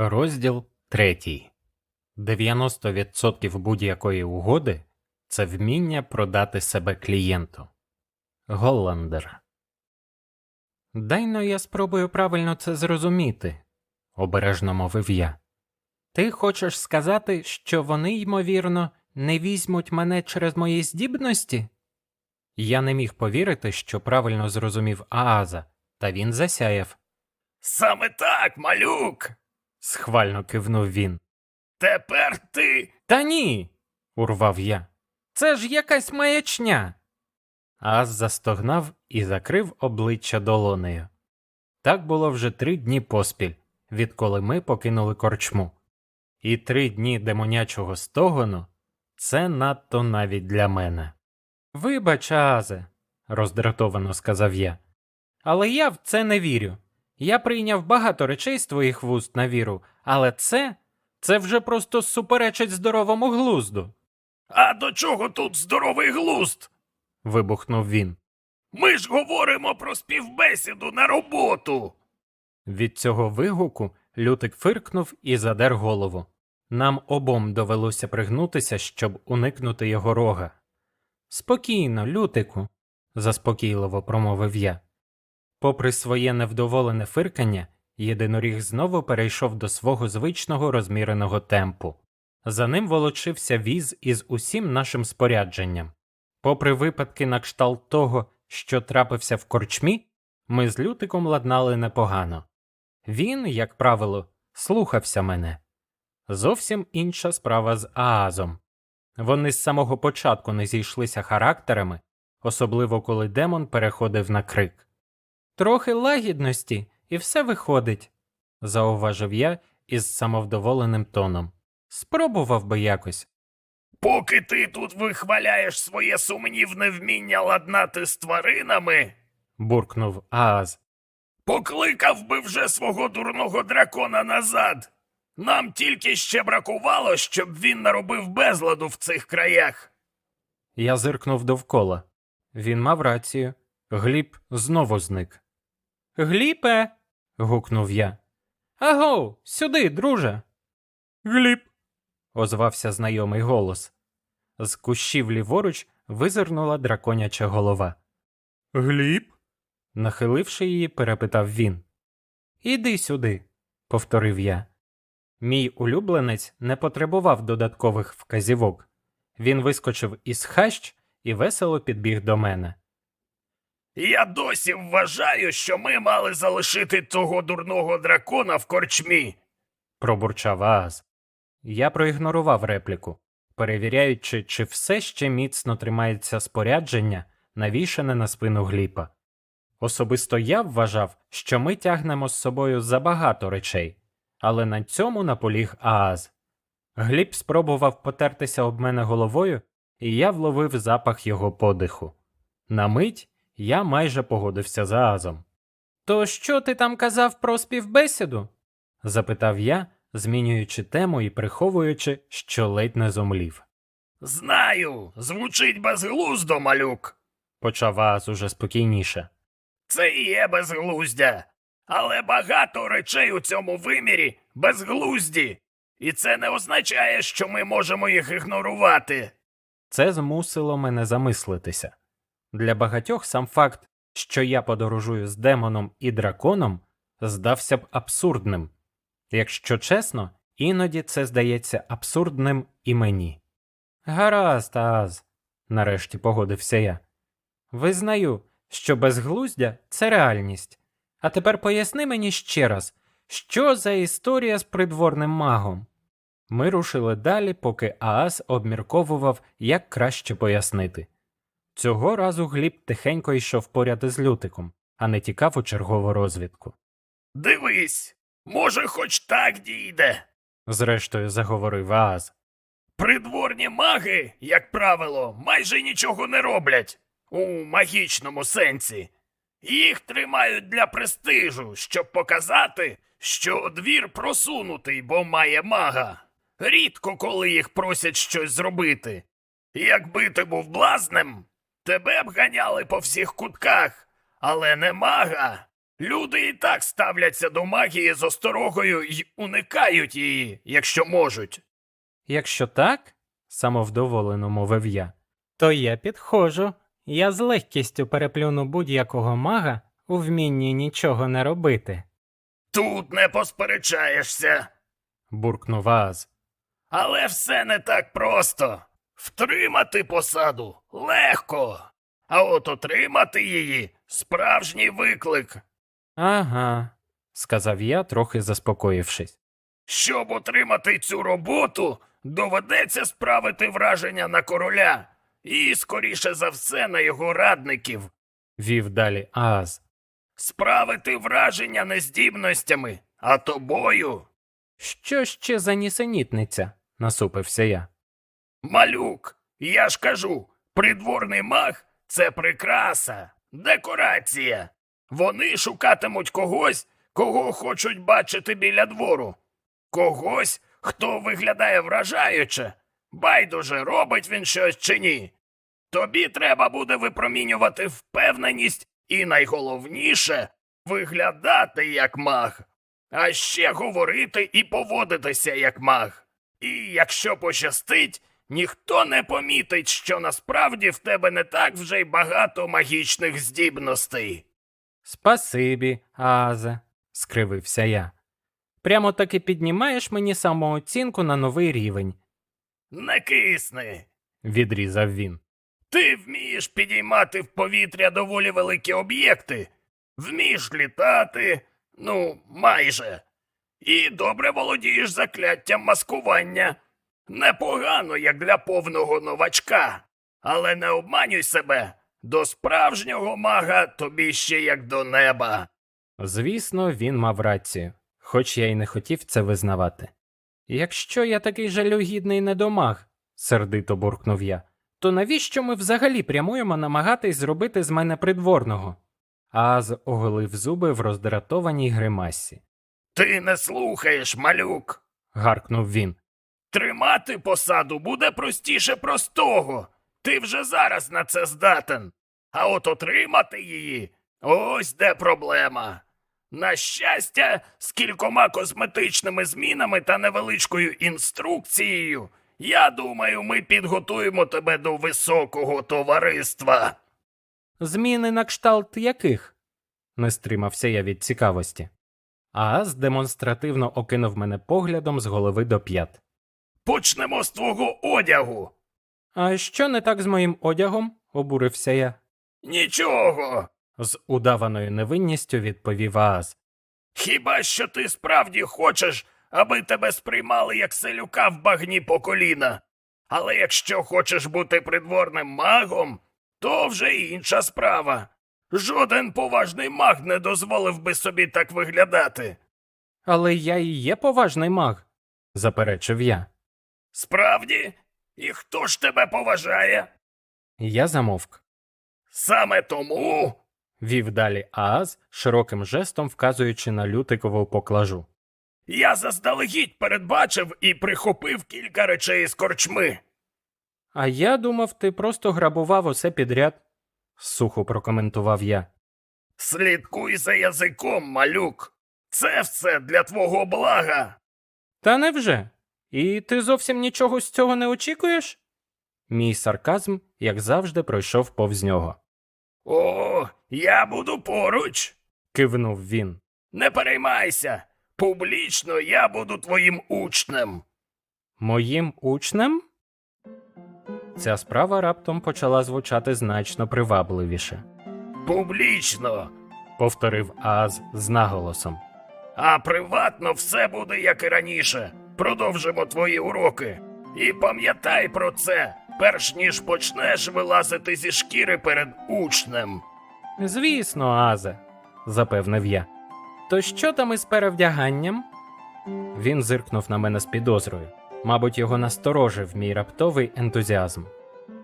Розділ 3. 90% будь-якої угоди це вміння продати себе клієнту. Голландер. Дайно я спробую правильно це зрозуміти, обережно мовив я. Ти хочеш сказати, що вони, ймовірно, не візьмуть мене через мої здібності? Я не міг повірити, що правильно зрозумів Ааза, та він засяяв. Саме так, малюк. Схвально кивнув він. Тепер ти. Та ні. урвав я. Це ж якась маячня. Аз застогнав і закрив обличчя долонею. Так було вже три дні поспіль, відколи ми покинули корчму. І три дні демонячого стогону це надто навіть для мене. Вибач, Азе, роздратовано сказав я. Але я в це не вірю. Я прийняв багато речей з твоїх вуст на віру, але це це вже просто суперечить здоровому глузду. А до чого тут здоровий глузд? вибухнув він. Ми ж говоримо про співбесіду на роботу. Від цього вигуку Лютик фиркнув і задер голову. Нам обом довелося пригнутися, щоб уникнути його рога. Спокійно, Лютику, заспокійливо промовив я. Попри своє невдоволене фиркання, єдиноріг знову перейшов до свого звичного розміреного темпу. За ним волочився віз із усім нашим спорядженням. Попри випадки на кшталт того, що трапився в корчмі, ми з Лютиком ладнали непогано. Він, як правило, слухався мене. Зовсім інша справа з Аазом. Вони з самого початку не зійшлися характерами, особливо коли демон переходив на крик. Трохи лагідності, і все виходить, зауважив я із самовдоволеним тоном. Спробував би якось. Поки ти тут вихваляєш своє сумнівне вміння ладнати з тваринами, буркнув Ааз. покликав би вже свого дурного дракона назад. Нам тільки ще бракувало, щоб він наробив безладу в цих краях. Я зиркнув довкола. Він мав рацію. Гліб знову зник. Гліпе. гукнув я. Аго, сюди, друже. Гліб. озвався знайомий голос. З кущів ліворуч визирнула драконяча голова. Гліб? нахиливши її, перепитав він. Іди сюди, повторив я. Мій улюбленець не потребував додаткових вказівок. Він вискочив із хащ і весело підбіг до мене. Я досі вважаю, що ми мали залишити того дурного дракона в корчмі. пробурчав Ааз. Я проігнорував репліку, перевіряючи, чи все ще міцно тримається спорядження, навішане на спину гліпа. Особисто я вважав, що ми тягнемо з собою забагато речей, але на цьому наполіг Ааз. Гліб спробував потертися об мене головою, і я вловив запах його подиху. На мить я майже погодився з Аазом. То що ти там казав про співбесіду? запитав я, змінюючи тему і приховуючи, що ледь не зомлів. Знаю, звучить безглуздо, малюк. Почав Ааз уже спокійніше. Це і є безглуздя. Але багато речей у цьому вимірі безглузді. І це не означає, що ми можемо їх ігнорувати. Це змусило мене замислитися. Для багатьох сам факт, що я подорожую з демоном і драконом, здався б абсурдним. Якщо чесно, іноді це здається абсурдним і мені. Гаразд, Ааз, нарешті погодився я. Визнаю, що безглуздя це реальність. А тепер поясни мені ще раз, що за історія з придворним магом. Ми рушили далі, поки Ааз обмірковував, як краще пояснити. Цього разу Гліб тихенько йшов поряд із лютиком, а не тікав у чергову розвідку. Дивись, може, хоч так дійде. Зрештою, заговорив Ааз. Придворні маги, як правило, майже нічого не роблять у магічному сенсі. Їх тримають для престижу, щоб показати, що двір просунутий, бо має мага. Рідко коли їх просять щось зробити. Якби ти був блазнем, тебе б ганяли по всіх кутках, але не мага. Люди і так ставляться до магії з осторогою й уникають її, якщо можуть. Якщо так, самовдоволено мовив я, то я підходжу. Я з легкістю переплюну будь-якого мага у вмінні нічого не робити, Тут не посперечаєшся. буркнув Ааз. Але все не так просто. Втримати посаду легко, а от отримати її справжній виклик. Ага, сказав я, трохи заспокоївшись. Щоб отримати цю роботу, доведеться справити враження на короля і, скоріше за все, на його радників. Вів далі Ааз. Справити враження не здібностями, а тобою. Що ще за нісенітниця? насупився я. Малюк, я ж кажу, придворний маг це прикраса, декорація. Вони шукатимуть когось, кого хочуть бачити біля двору. Когось, хто виглядає вражаюче. Байдуже, робить він щось чи ні. Тобі треба буде випромінювати впевненість і найголовніше виглядати як маг, а ще говорити і поводитися як маг. І якщо пощастить, ніхто не помітить, що насправді в тебе не так вже й багато магічних здібностей. Спасибі, Аазе, скривився я. Прямо таки піднімаєш мені самооцінку на новий рівень, Не кисни. відрізав він. Ти вмієш підіймати в повітря доволі великі об'єкти, вмієш літати, ну, майже. І добре володієш закляттям маскування. Непогано, як для повного новачка. Але не обманюй себе. До справжнього мага тобі ще як до неба. Звісно, він мав рацію, хоч я й не хотів це визнавати. Якщо я такий жалюгідний недомаг, сердито буркнув я, то навіщо ми взагалі прямуємо намагатись зробити з мене придворного? Ааз оголив зуби в роздратованій гримасі. Ти не слухаєш, малюк. Гаркнув він. Тримати посаду буде простіше простого. Ти вже зараз на це здатен. А от отримати її ось де проблема. На щастя, з кількома косметичними змінами та невеличкою інструкцією, я думаю, ми підготуємо тебе до високого товариства. Зміни на кшталт яких? не стримався я від цікавості. Ааз демонстративно окинув мене поглядом з голови до п'ят. Почнемо з твого одягу. А що не так з моїм одягом? обурився я. Нічого. З удаваною невинністю відповів Ааз. Хіба що ти справді хочеш, аби тебе сприймали як селюка в багні по коліна. Але якщо хочеш бути придворним магом, то вже інша справа. Жоден поважний маг не дозволив би собі так виглядати. Але я і є поважний маг, заперечив я. Справді? І хто ж тебе поважає? Я замовк. Саме тому. Вів далі Ааз, широким жестом вказуючи на лютикову поклажу. Я заздалегідь передбачив і прихопив кілька речей з корчми. А я думав, ти просто грабував усе підряд, сухо прокоментував я. Слідкуй за язиком, малюк. Це все для твого блага. Та невже? І ти зовсім нічого з цього не очікуєш? Мій сарказм, як завжди, пройшов повз нього. О, я буду поруч. Кивнув він. Не переймайся. Публічно я буду твоїм учнем. Моїм учнем? Ця справа раптом почала звучати значно привабливіше, Публічно. повторив Ааз з наголосом. А приватно все буде як і раніше. Продовжимо твої уроки. І пам'ятай про це, перш ніж почнеш вилазити зі шкіри перед учнем. Звісно, Азе, запевнив я. То що там із перевдяганням? Він зиркнув на мене з підозрою. Мабуть, його насторожив мій раптовий ентузіазм.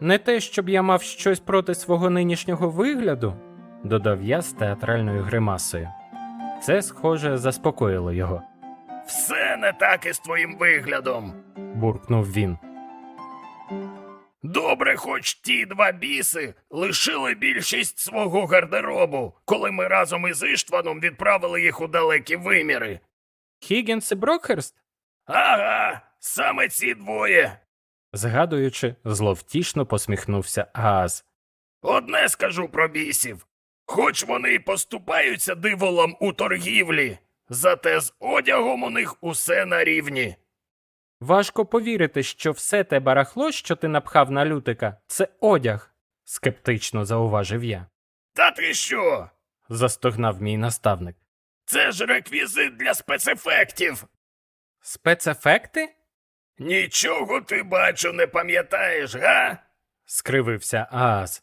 Не те, щоб я мав щось проти свого нинішнього вигляду, додав я з театральною гримасою. Це, схоже, заспокоїло його, Все не так із твоїм виглядом. буркнув він. Добре, хоч ті два біси лишили більшість свого гардеробу, коли ми разом із Іштваном відправили їх у далекі виміри. Хіггінс і Брокхерст? Ага, саме ці двоє. Згадуючи, зловтішно посміхнувся Ааз. Одне скажу про бісів. Хоч вони й поступаються диволом у торгівлі, зате з одягом у них усе на рівні. Важко повірити, що все те барахло, що ти напхав на лютика, це одяг, скептично зауважив я. Та ти що? Застогнав мій наставник. Це ж реквізит для спецефектів. Спецефекти? Нічого ти бачу не пам'ятаєш, га? скривився Ааз.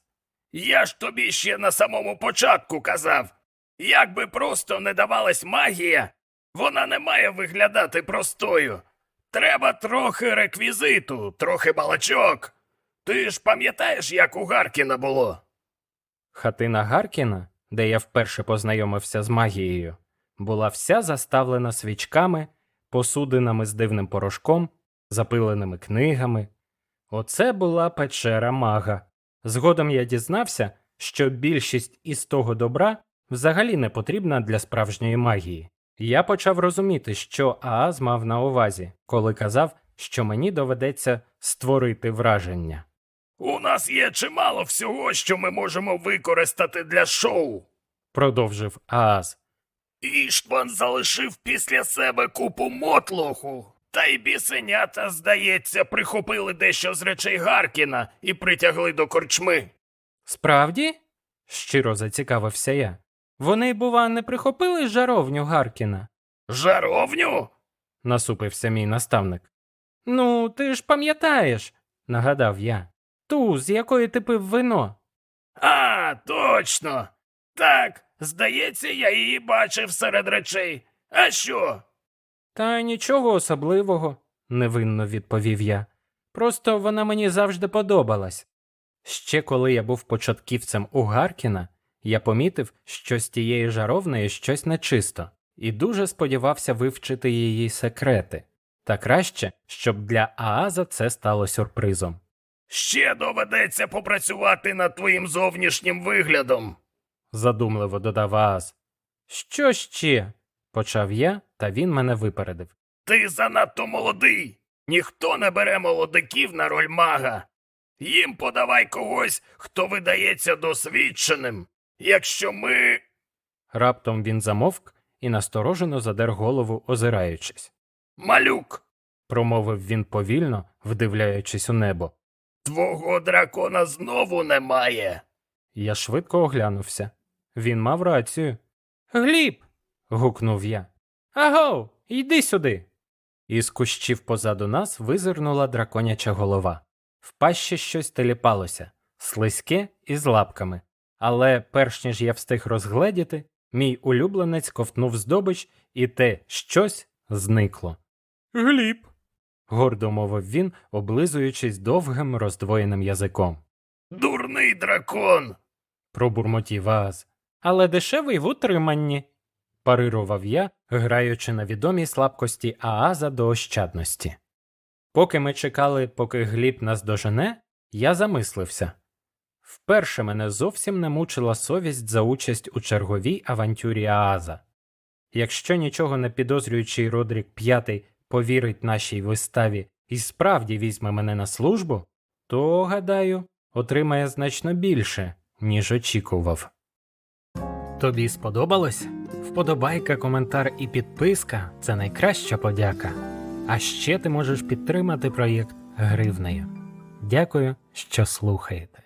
Я ж тобі ще на самому початку казав. Як би просто не давалась магія, вона не має виглядати простою. Треба трохи реквізиту, трохи балачок. Ти ж пам'ятаєш, як у Гаркіна було? Хатина Гаркіна, де я вперше познайомився з магією, була вся заставлена свічками, посудинами з дивним порошком, запиленими книгами. Оце була печера мага. Згодом я дізнався, що більшість із того добра взагалі не потрібна для справжньої магії. Я почав розуміти, що Ааз мав на увазі, коли казав, що мені доведеться створити враження. У нас є чимало всього, що ми можемо використати для шоу. Продовжив Ааз. Іштван залишив після себе купу мотлоху. Та й бісенята, здається, прихопили дещо з речей Гаркіна і притягли до корчми. Справді? щиро зацікавився я. Вони, бува, не прихопили жаровню Гаркіна, Жаровню? насупився мій наставник. Ну, ти ж пам'ятаєш, нагадав я. Ту, з якої ти пив вино. А, точно. Так, здається, я її бачив серед речей. А що? Та нічого особливого, невинно відповів я. Просто вона мені завжди подобалась. Ще коли я був початківцем у Гаркіна, я помітив, що з тієї жаровної щось нечисто, і дуже сподівався вивчити її секрети. Та краще, щоб для Ааза це стало сюрпризом. Ще доведеться попрацювати над твоїм зовнішнім виглядом. задумливо додав Ааз. Що ще? почав я, та він мене випередив. Ти занадто молодий. Ніхто не бере молодиків на роль мага. Їм подавай когось, хто видається досвідченим. Якщо ми. Раптом він замовк і насторожено задер голову, озираючись. Малюк, Промовив він повільно, вдивляючись у небо. твого дракона знову немає. Я швидко оглянувся. Він мав рацію. Гліб. гукнув я. Аго, йди сюди. Із кущів позаду нас визирнула драконяча голова. В пащі щось теліпалося, слизьке і з лапками. Але перш ніж я встиг розгледіти, мій улюбленець ковтнув здобич, і те щось зникло. Гліб. гордо мовив він, облизуючись довгим роздвоєним язиком. Дурний дракон. пробурмотів Ааз. Але дешевий в утриманні, парирував я, граючи на відомій слабкості Ааза до ощадності. Поки ми чекали, поки Гліб нас дожене, я замислився. Вперше мене зовсім не мучила совість за участь у черговій авантюрі Ааза. Якщо нічого не підозрюючий Родрік П'ятий повірить нашій виставі і справді візьме мене на службу, то, гадаю, отримає значно більше, ніж очікував. Тобі сподобалось? Вподобайка, коментар і підписка це найкраща подяка. А ще ти можеш підтримати проєкт гривнею. Дякую, що слухаєте.